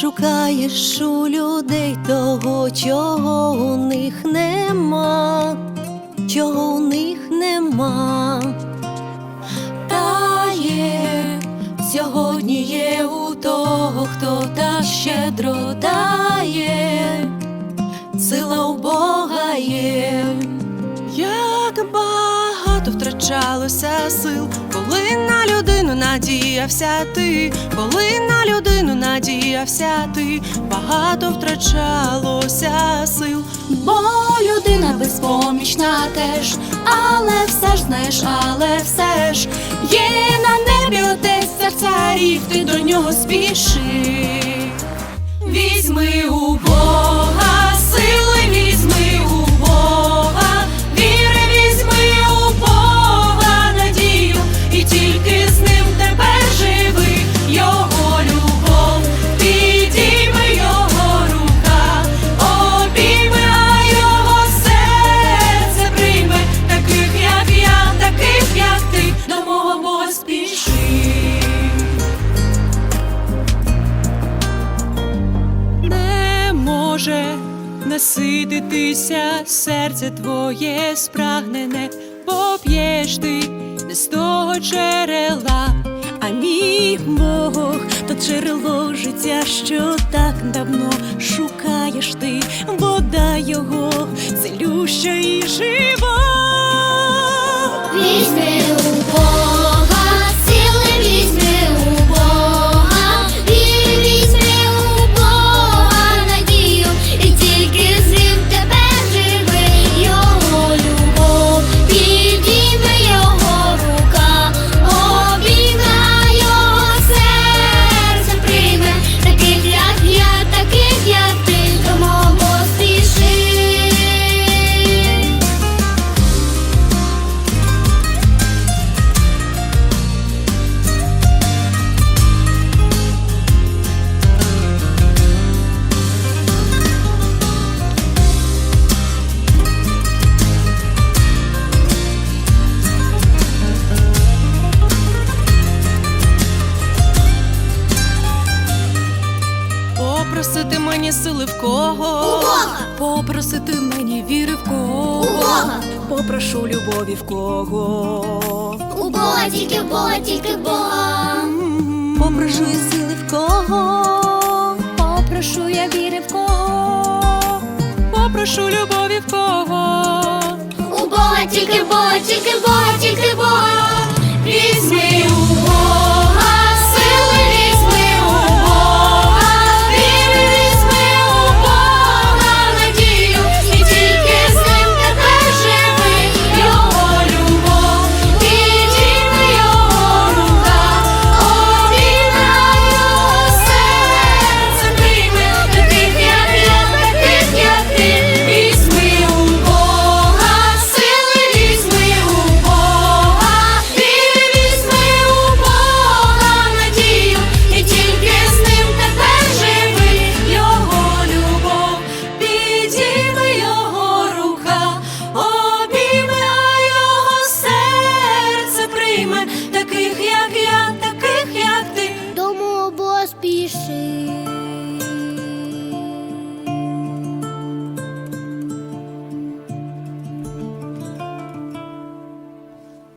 шукаєш у людей того, чого у них нема, чого у них нема. Та є сьогодні є у того, хто так щедро дає, багато втрачалося сил, коли на людину надіявся ти, коли на людину надіявся ти, багато втрачалося сил. Бо людина безпомічна теж, але все ж знаєш, але все ж є на небі отець царів, ти до нього спіши. Візьми у Бога, насититися серце твоє спрагнене, бо ти не з того джерела, А мій Бог, то джерело життя, що так давно шукаєш ти, вода його попросити мені сили в кого. Попросити мені віри в кого, У Бога. попрошу любові в кого. У Бога, тільки в Бога, тільки в Бога. Попрошу і сили в кого, Попрошу я віри в кого. Попрошу любові в кого. У Бога, тільки в Бога, тільки в Бога, тільки в Бога. візьми у